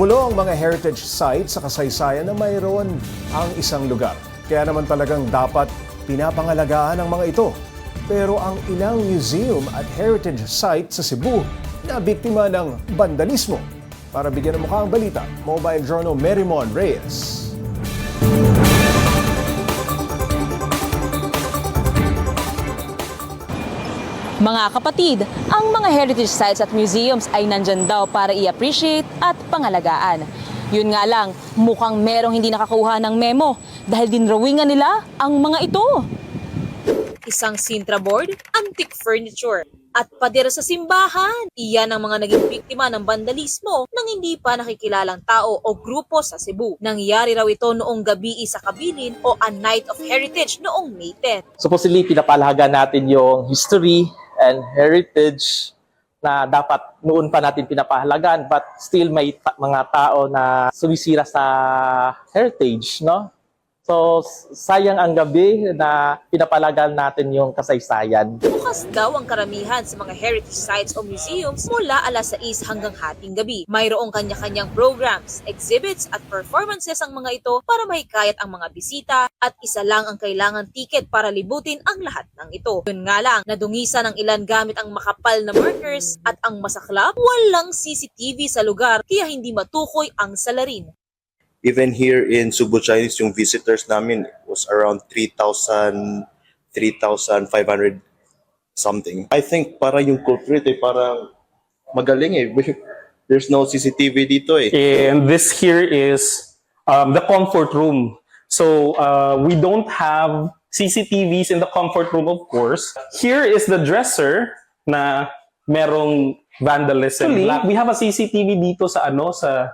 Bumubulong ang mga heritage sites sa kasaysayan na mayroon ang isang lugar. Kaya naman talagang dapat pinapangalagaan ang mga ito. Pero ang ilang museum at heritage site sa Cebu na biktima ng vandalismo. Para bigyan ng mukha ang balita, Mobile Journal Merimon Reyes. Mga kapatid, ang mga heritage sites at museums ay nandyan daw para i-appreciate at pangalagaan. Yun nga lang, mukhang merong hindi nakakuha ng memo dahil dinrawingan nila ang mga ito. Isang Sintra board, antique furniture, at pader sa simbahan. Iyan ang mga naging biktima ng vandalismo ng hindi pa nakikilalang tao o grupo sa Cebu. Nangyari raw ito noong gabi sa Kabilin o a Night of Heritage noong May 10. supposedly pinapalahagan natin yung history and heritage na dapat noon pa natin pinapahalagan but still may ta- mga tao na sumisira sa heritage, no? So, sayang ang gabi na pinapalagan natin yung kasaysayan. Bukas daw ang karamihan sa mga heritage sites o museums mula alas 6 hanggang hating gabi. Mayroong kanya-kanyang programs, exhibits at performances ang mga ito para mahikayat ang mga bisita at isa lang ang kailangan ticket para libutin ang lahat ng ito. Yun nga lang, nadungisan ng ilan gamit ang makapal na markers at ang masaklap, walang CCTV sa lugar kaya hindi matukoy ang salarin. Even here in Subo Chinese, yung visitors namin was around 3,000, 3,500 something. I think para yung culprit eh, parang magaling eh. There's no CCTV dito eh. And this here is um, the comfort room. So uh, we don't have CCTVs in the comfort room, of course. Here is the dresser na merong vandalism. Actually, we have a CCTV dito sa ano sa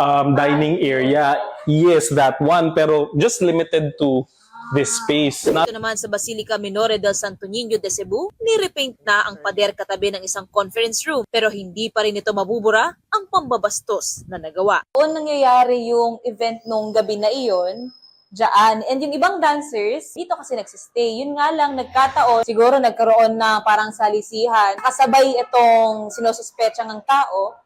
um, dining area. Yes, that one. Pero just limited to this space. Na- Ito naman sa Basilica Minore del Santo Niño de Cebu, nirepaint na ang pader katabi ng isang conference room pero hindi pa rin ito mabubura ang pambabastos na nagawa. doon nangyayari yung event nung gabi na iyon, dyan. And yung ibang dancers, dito kasi nagsistay. Yun nga lang, nagkataon, siguro nagkaroon na parang salisihan. Kasabay itong sinususpetsang ng tao,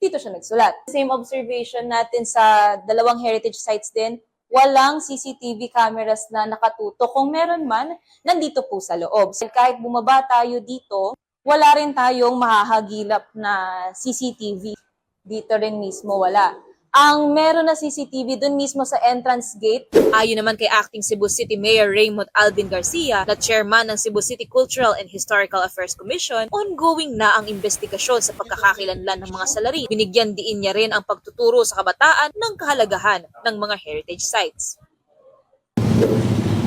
dito siya nagsulat. Same observation natin sa dalawang heritage sites din, walang CCTV cameras na nakatutok. Kung meron man, nandito po sa loob. So, kahit bumaba tayo dito, wala rin tayong mahahagilap na CCTV dito rin mismo wala. Ang meron na CCTV dun mismo sa entrance gate, Ayon naman kay Acting Cebu City Mayor Raymond Alvin Garcia na chairman ng Cebu City Cultural and Historical Affairs Commission, ongoing na ang investigasyon sa pagkakakilanlan ng mga salarin. Binigyan diin niya rin ang pagtuturo sa kabataan ng kahalagahan ng mga heritage sites.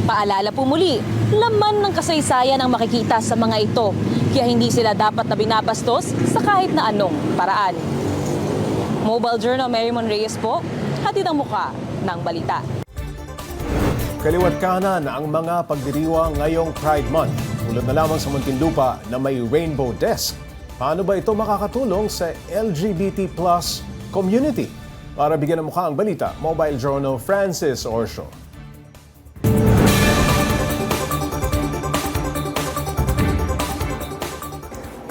Paalala po muli, laman ng kasaysayan ang makikita sa mga ito, kaya hindi sila dapat na binabastos sa kahit na anong paraan. Mobile Journal Merrimon Reyes po, hatid ang muka ng balita. Kaliwat kanan ang mga pagdiriwang ngayong Pride Month. Tulad na lamang sa Muntinlupa na may Rainbow Desk. Paano ba ito makakatulong sa LGBT plus community? Para bigyan ng mukha ang balita, Mobile Journal Francis Orsho.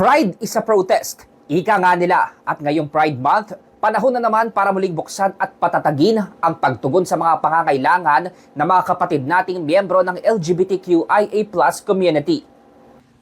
Pride is a protest. Ika nga nila at ngayong Pride Month, panahon na naman para muling buksan at patatagin ang pagtugon sa mga pangangailangan ng mga kapatid nating miyembro ng LGBTQIA community.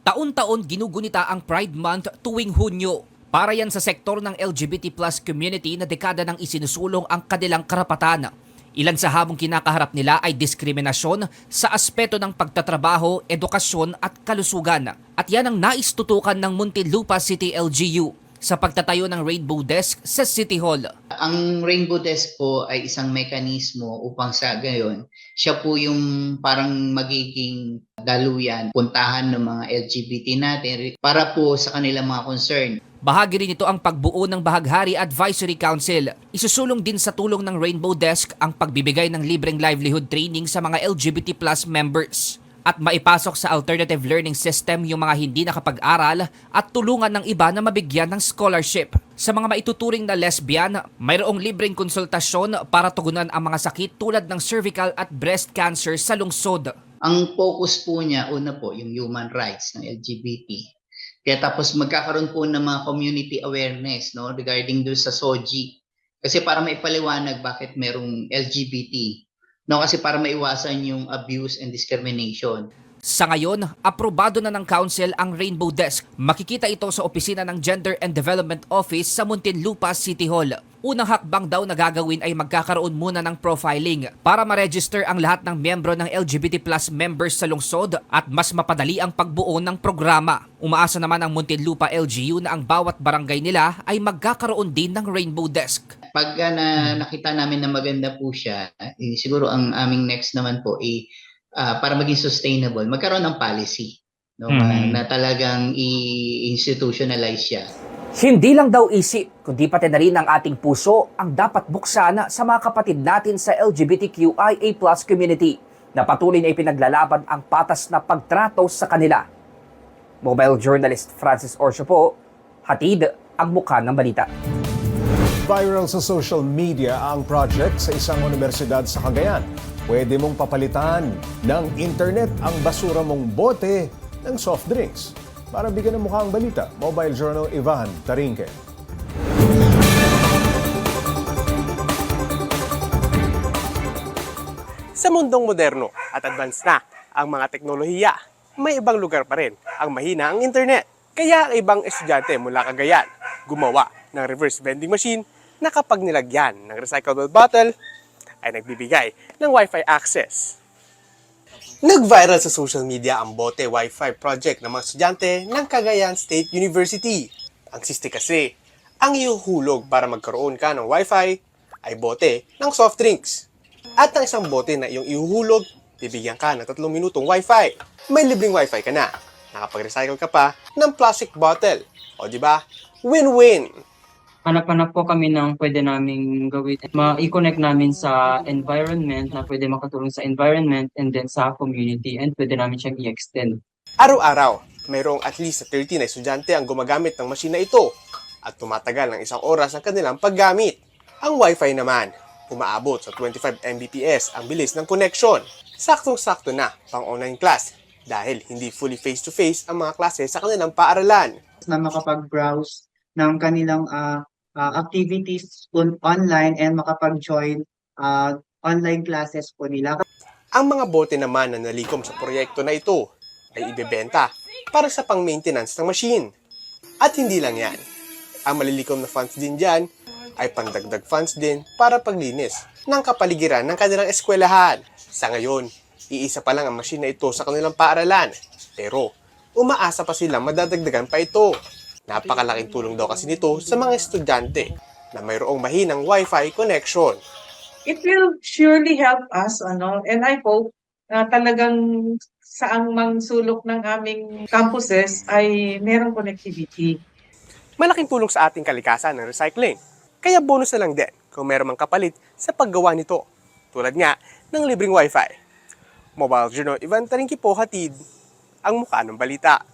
Taon-taon ginugunita ang Pride Month tuwing Hunyo. Para yan sa sektor ng LGBT plus community na dekada nang isinusulong ang kanilang karapatan. Ilan sa hamong kinakaharap nila ay diskriminasyon sa aspeto ng pagtatrabaho, edukasyon at kalusugan. At yan ang nais tutukan ng Muntinlupa City LGU sa pagtatayo ng Rainbow Desk sa City Hall. Ang Rainbow Desk po ay isang mekanismo upang sa gayon, siya po yung parang magiging daluyan, puntahan ng mga LGBT natin para po sa kanilang mga concern. Bahagi rin ito ang pagbuo ng Bahaghari Advisory Council. Isusulong din sa tulong ng Rainbow Desk ang pagbibigay ng libreng livelihood training sa mga LGBT plus members at maipasok sa alternative learning system yung mga hindi nakapag-aral at tulungan ng iba na mabigyan ng scholarship. Sa mga maituturing na lesbian, mayroong libreng konsultasyon para tugunan ang mga sakit tulad ng cervical at breast cancer sa lungsod. Ang focus po niya, una po, yung human rights ng LGBT. Kaya tapos magkakaroon po ng mga community awareness no regarding do sa SOGI Kasi para maipaliwanag bakit merong LGBT. No, kasi para maiwasan yung abuse and discrimination. Sa ngayon, aprobado na ng Council ang Rainbow Desk. Makikita ito sa opisina ng Gender and Development Office sa Muntinlupa City Hall. Unang hakbang daw na gagawin ay magkakaroon muna ng profiling para ma-register ang lahat ng miyembro ng LGBT plus members sa lungsod at mas mapadali ang pagbuo ng programa. Umaasa naman ang Muntinlupa LGU na ang bawat barangay nila ay magkakaroon din ng Rainbow Desk. Pag uh, na, nakita namin na maganda po siya, eh, siguro ang aming next naman po ay ah, para maging sustainable, magkaroon ng policy no, Mhm. na talagang i-institutionalize siya. Hindi lang daw isip, kundi pati na rin ang ating puso ang dapat buksan sa mga kapatid natin sa LGBTQIA plus community na patuloy na ipinaglalaban ang patas na pagtrato sa kanila. Mobile journalist Francis Orsio po, hatid ang mukha ng balita. Viral sa social media ang project sa isang universidad sa Cagayan. Pwede mong papalitan ng internet ang basura mong bote ng soft drinks. Para bigyan ng mukha ang balita, Mobile Journal Ivan Tarinque. Sa mundong moderno at advanced na ang mga teknolohiya, may ibang lugar pa rin ang mahina ang internet. Kaya ang ibang estudyante mula Cagayan gumawa ng reverse vending machine na kapag nilagyan ng recyclable bottle ay nagbibigay ng Wi-Fi access. Nag-viral sa social media ang Bote Wi-Fi project ng mga estudyante ng Cagayan State University. Ang siste kasi, ang ihuhulog para magkaroon ka ng Wi-Fi ay bote ng soft drinks. At ang isang bote na iyong ihuhulog, bibigyan ka ng tatlong minutong Wi-Fi. May libreng Wi-Fi ka na. Nakapag-recycle ka pa ng plastic bottle. O di ba? Win-win! Hanap-hanap po kami ng pwede naming gawin. Ma-connect namin sa environment na pwede makatulong sa environment and then sa community and pwede namin siyang i-extend. Araw-araw, mayroong at least 30 na estudyante ang gumagamit ng machine na ito at tumatagal ng isang oras ang kanilang paggamit. Ang Wi-Fi naman, umaabot sa 25 Mbps ang bilis ng connection. Saktong-sakto na pang online class dahil hindi fully face-to-face ang mga klase sa kanilang paaralan. Na makapag-browse ng kanilang ah, ah, activities on- online and makapag-join ah, online classes po nila. Ang mga bote naman na nalikom sa proyekto na ito ay ibebenta para sa pang-maintenance ng machine. At hindi lang yan. Ang malilikom na funds din dyan ay pandagdag funds din para paglinis ng kapaligiran ng kanilang eskwelahan. Sa ngayon, iisa pa lang ang machine na ito sa kanilang paaralan. Pero, umaasa pa silang madadagdagan pa ito. Napakalaking tulong daw kasi nito sa mga estudyante na mayroong mahinang wifi connection. it will surely help us, ano, and I hope na talagang saang mang sulok ng aming campuses ay merong connectivity. malaking tulong sa ating kalikasan ng recycling. Kaya bonus na lang din kung meron mang kapalit sa paggawa nito. Tulad nga ng libreng wifi. Mobile Journal Event Taringki po hatid ang mukha ng balita.